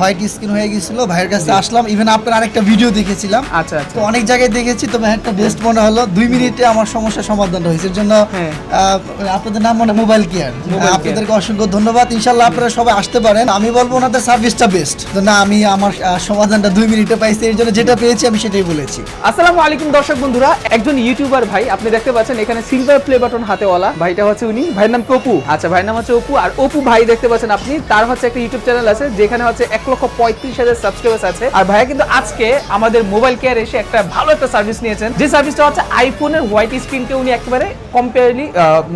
White skin হয়ে গেছিল ভাইয়ের কাছে আসলাম। ইভেন আপনার আরেকটা ভিডিও দেখেছিলাম। আচ্ছা আচ্ছা। তো অনেক জায়গায় দেখেছি তো ভাইয়েরটা বেস্ট মনে হলো। দুই মিনিটে আমার সমস্যার সমাধান হয়েছে এর জন্য হ্যাঁ। আপনাদের নাম মনে মোবাইল কেয়ার আপনাদেরকে অসংখ্য ধন্যবাদ। ইনশাল্লাহ আপনারা সবাই আসতে পারেন। আমি বলব ওনাদের সার্ভিসটা বেস্ট তো না আমি আমার সমাধানটা দুই মিনিটে পাইছি। এর জন্য যেটা পেয়েছি আমি সেটাই বলেছি। আসসালামু আলাইকুম দর্শক বন্ধুরা। একজন ইউটিউবার ভাই আপনি দেখতে পাচ্ছেন এখানে সিলভার প্লে বাটন হাতেওয়ালা ভাইটা হচ্ছে উনি। ভাইয়ের নাম অপু। আচ্ছা ভাইয়ের নাম হচ্ছে অপু। আর অপু ভাই দেখতে পাচ্ছেন আপনি। তার হচ্ছে একটা ইউটিউব চ্যানেল আছে যেখানে হচ্ছে লক্ষ পঁয়ত্রিশ হাজার সাবস্ক্রাইবার্স আছে। আর ভাইয়া কিন্তু আজকে আমাদের মোবাইল কেয়ার এসে একটা ভালো একটা সার্ভিস নিয়েছেন। যে সার্ভিসটা হচ্ছে আইফোনের হোয়াইট স্ক্রিনকে উনি একেবারে কম্পেয়ারলি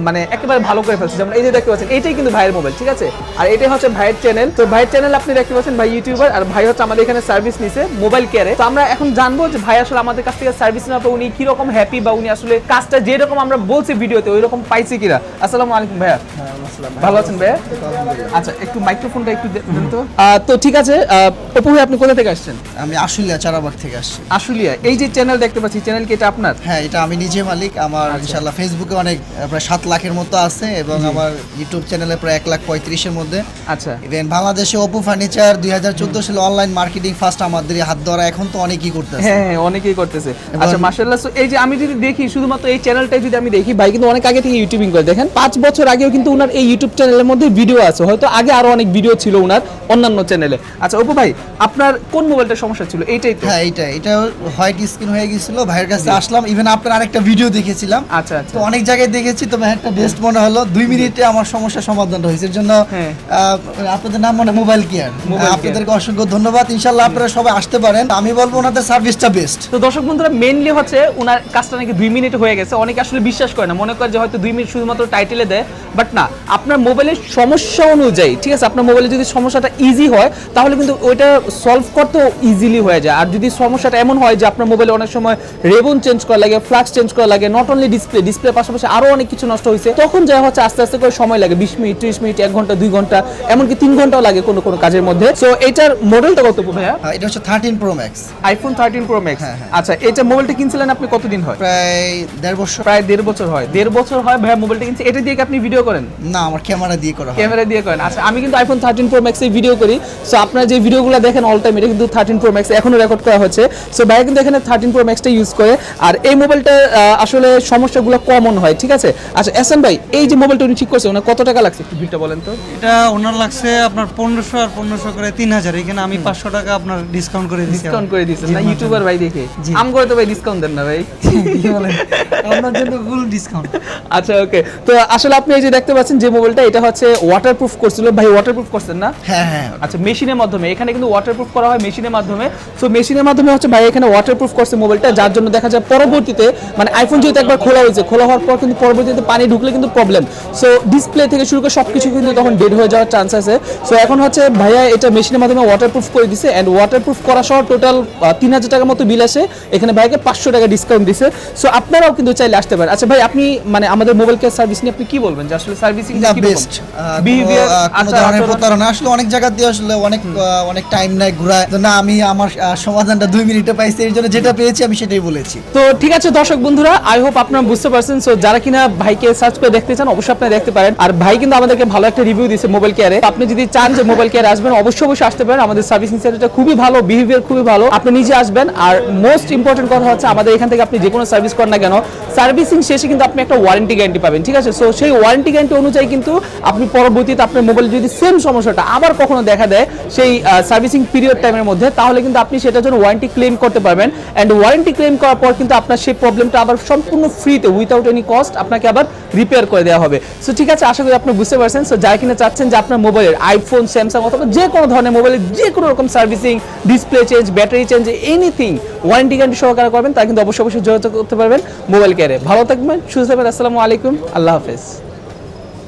মানে একেবারে ভালো করে ফেলছে। যেমন এই যে দেখতে পাচ্ছেন এইটাই কিন্তু ভাইয়ের মোবাইল ঠিক আছে? আর এটাই হচ্ছে ভাইয়ের চ্যানেল তো ভাইয়ের চ্যানেল আপনি দেখতে পাচ্ছেন ভাই ইউটিউবার আর ভাই হচ্ছে আমাদের এখানে সার্ভিস নিছে মোবাইল কেয়ারে তো আমরা এখন জানব যে ভাই আসলে আমাদের কাছ থেকে সার্ভিস নেওয়ার পর উনি কীরকম হ্যাপি বা উনি আসলে কাজটা যেরকম আমরা বলছি ভিডিওতে ওই রকম পাইছে কিনা। আসসালামু আলাইকুম ভাইয়া। ভালো আছেন ভাইয়া? আচ্ছা একটু মাইক্রোফোনটা একটু দেন তো। তো ঠিক আছে অপু ভাই আপনি কোথা থেকে আসছেন? আমি আশুলিয়া চারাবাগ থেকে আসছি। আশুলিয়া এই যে চ্যানেল দেখতে পাচ্ছি চ্যানেল কি এটা আপনার? হ্যাঁ এটা আমি নিজে মালিক। আমার আচ্ছা। ইনশাল্লাহ ফেসবুকে অনেক প্রায় সাত লাখের মতো আছে এবং আমার ইউটিউব চ্যানেলে প্রায় এক লাখ পঁয়ত্রিশের মধ্যে। আচ্ছা। ইভেন বাংলাদেশে ওপো ফার্নিচার দুই হাজার চোদ্দ সালে অনলাইন মার্কেটিং ফার্স্ট আমাদের হাত ধরা এখন তো অনেকই করতেছে। হ্যাঁ হ্যাঁ অনেকেই করতেছে। আচ্ছা মাশাআল্লাহ so এই যে আমি যদি দেখি শুধুমাত্র এই চ্যানেলটাই যদি আমি দেখি ভাই কিন্তু অনেক আগে থেকে ইউটিউবিং করে। দেখেন পাঁচ বছর আগেও কিন্তু উনার এই ইউটিউব চ্যানেলের মধ্যে ভিডিও আছে। হয়তো আগে আরও অনেক ভিডিও ছিল উনার অন্যান্য চ্যানেলে আচ্ছা অপু ভাই আপনার কোন মোবাইলটার সমস্যা ছিল? এইটাই তো। হ্যাঁ এটা এটা হোয়াইট স্ক্রিন হয়ে গেছিল ভাইয়ের কাছে আসলাম। ইভেন আপনার আরেকটা ভিডিও দেখেছিলাম। আচ্ছা আচ্ছা। তো অনেক জায়গায় দেখেছি তো ভাইয়েরটা বেস্ট মনে হলো। দুই মিনিটে আমার সমস্যার সমাধান হয়েছে। এর জন্য হ্যাঁ। আপনাদের নাম মনে মোবাইল কেয়ার আপনাদেরকে অসংখ্য ধন্যবাদ। ইনশাল্লাহ আপনারা সবাই আসতে পারেন। আমি বলব ওনাদের সার্ভিসটা বেস্ট তো দর্শক বন্ধুরা মেইনলি হচ্ছে ওনার কাজটা নাকি দুই মিনিট হয়ে গেছে। অনেকে আসলে বিশ্বাস করে না। মনে করে যে হয়তো দুই মিনিট শুধুমাত্র টাইটেলে দেয়। বাট না আপনার মোবাইলের সমস্যা অনুযায়ী ঠিক আছে? আপনার মোবাইলে যদি সমস্যাটা ইজি হয় তাহলে কিন্তু ওইটা সলভ করতেও ইজিলি হয়ে যায়। আর যদি সমস্যাটা এমন হয় যে আপনার মোবাইলে অনেক সময় রেবন চেঞ্জ করা লাগে ফ্লাক্স চেঞ্জ করা লাগে নট অনলি ডিসপ্লে ডিসপ্লে পাশাপাশি আরও অনেক কিছু নষ্ট হয়েছে তখন যা হচ্ছে আস্তে আস্তে করে সময় লাগে বিশ মিনিট ত্রিশ মিনিট এক ঘণ্টা দুই ঘণ্টা এমনকি তিন ঘন্টাও লাগে কোনো কোনো কাজের মধ্যে। সো এটার মডেলটা কত ভাইয়া? এটা হচ্ছে thirteen pro max iPhone thirteen pro max. আচ্ছা এটা মোবাইলটা কিনছিলেন আপনি কতদিন হয়? প্রায় দেড় বছর। প্রায় দেড় বছর হয়। দেড় বছর হয় ভাইয়া মোবাইলটা কিনছে। এটা দিয়ে কি আপনি ভিডিও করেন? না আমার ক্যামেরা দিয়ে করা ক্যামেরা দিয়ে করেন। আচ্ছা আমি কিন্তু আইফোন থার্টিন প্রো ম্যাক্সে ভিডিও করি। সো আপনারা যে ভিডিওগুলো দেখেন অল টাইম এটা কিন্তু থার্টিন প্রো ম্যাক্স এখনও রেকর্ড করা হচ্ছে। সো ভাইয়া কিন্তু এখানে থার্টিন প্রো ম্যাক্সটা ইউজ করে। আর এই মোবাইলটা আসলে সমস্যাগুলো কমন হয় ঠিক আছে? আচ্ছা এসএন ভাই এই যে মোবাইলটা উনি ঠিক করছে ওনার কত টাকা লাগছে একটু বিলটা বলেন তো? এটা ওনার লাগছে আপনার পনেরোশো আর পনেরোশো করে তিন হাজার। এখানে আমি পাঁচশো টাকা আপনার ডিসকাউন্ট করে দিচ্ছি ডিসকাউন্ট করে দিচ্ছেন না ইউটিউবার ভাই দেখে। আম করে তো ভাই ডিসকাউন্ট দেন না ভাই। আপনার জন্য ফুল ডিসকাউন্ট আচ্ছা ওকে তো আসলে আপনি এই যে দেখতে পাচ্ছেন যে মোবাইলটা এটা হচ্ছে ওয়াটারপ্রুফ করছিল। ভাই ওয়াটারপ্রুফ করছেন না? হ্যাঁ হ্যাঁ আচ্ছা মেশিনের মাধ্যমে এখানে কিন্তু ওয়াটারপ্রুফ করা হয় মেশিনের মাধ্যমে। সো মেশিনের মাধ্যমে হচ্ছে ভাই এখানে ওয়াটারপ্রুফ করছে মোবাইলটা যার জন্য দেখা যায় পরবর্তীতে মানে আইফোন যেহেতু একবার খোলা হয়েছে খোলা হওয়ার পর কিন্তু পরবর্তীতে পানি ঢুকলে কিন্তু প্রবলেম সো ডিসপ্লে থেকে শুরু করে সবকিছু কিন্তু তখন ডেড হয়ে যাওয়ার চান্স আছে। সো এখন হচ্ছে ভাইয়া এটা মেশিনের মাধ্যমে ওয়াটারপ্রুফ করে দিছে অ্যান্ড ওয়াটারপ্রুফ করা সহ টোটাল তিন হাজার টাকার মতো বিল আসে এখানে ভাইকে পাঁচশো টাকা ডিসকাউন্ট দিছে। সো আপনারাও কিন্তু চাইলে আসতে পারেন। আচ্ছা ভাই আপনি মানে আমাদের মোবাইল কেয়ার সার্ভিস নিয়ে আপনি কি বলবেন? যে আসলে সার্ভিসিং বেস্ট বিহেভিয়ার প্রতারণা। আসলে অনেক জায়গা দিয়ে আসলে অনেক অনেক টাইম নেয় ঘুরায়। না, আমি আমার সমাধানটা দুই মিনিটে পাইছি এর জন্য যেটা পেয়েছি আমি সেটাই বলেছি। তো ঠিক আছে দর্শক বন্ধুরা আই হোপ আপনারা বুঝতে পারছেন। সো যারা কিনা ভাইকে সার্চ করে দেখতে চান, অবশ্যই আপনারা দেখতে পারেন। আর ভাই কিন্তু আমাদেরকে ভালো একটা রিভিউ দিয়েছে মোবাইল কেয়ারে আপনি যদি চান যে মোবাইল কেয়ারে আসবেন, অবশ্যই অবশ্যই আসতে পারেন। আমাদের সার্ভিসিং সেন্টারটা খুবই ভালো বিহেভিয়ার খুবই ভালো। আপনি নিজে আসবেন। আর মোস্ট ইম্পর্টেন্ট কথা হচ্ছে, আমাদের এখান থেকে আপনি যে কোনো সার্ভিস করেন না কেন সার্ভিসিং শেষে কিন্তু আপনি একটা ওয়ারেন্টি গ্যারান্টি পাবেন, ঠিক আছে? সো সেই ওয়ারেন্টি গ্যারান্টি অনুযায়ী কিন্তু আপনি পরবর্তীতে আপনার মোবাইল যদি সেম সমস্যাটা আবার কখনো দেখা দেয় সেই সার্ভিসিং পিরিয়ড টাইমের মধ্যে, তাহলে কিন্তু আপনি সেটার জন্য ওয়ারেন্টি ক্লেম করতে পারবেন। অ্যান্ড ওয়ারেন্টি ক্লেম করার পর কিন্তু আপনার সেই প্রবলেমটা আবার সম্পূর্ণ ফ্রিতে উইথাউট এনি কস্ট আপনাকে আবার রিপেয়ার করে দেওয়া হবে। সো ঠিক আছে, আশা করি আপনি বুঝতে পারছেন। সো যারা কিনা চাচ্ছেন যে আপনার মোবাইলের আইফোন স্যামসাং অথবা যে কোনো ধরনের মোবাইলের যে কোনো রকম servicing display change battery change anything warranty guarantee সহকারে করবেন তা কিন্তু অবশ্যই অবশ্যই যোগাযোগ করতে পারবেন মোবাইল কেয়ারে ভালো থাকবেন, সুস্থ থাকবেন, আসসালামু আলাইকুম, আল্লাহ হাফেজ।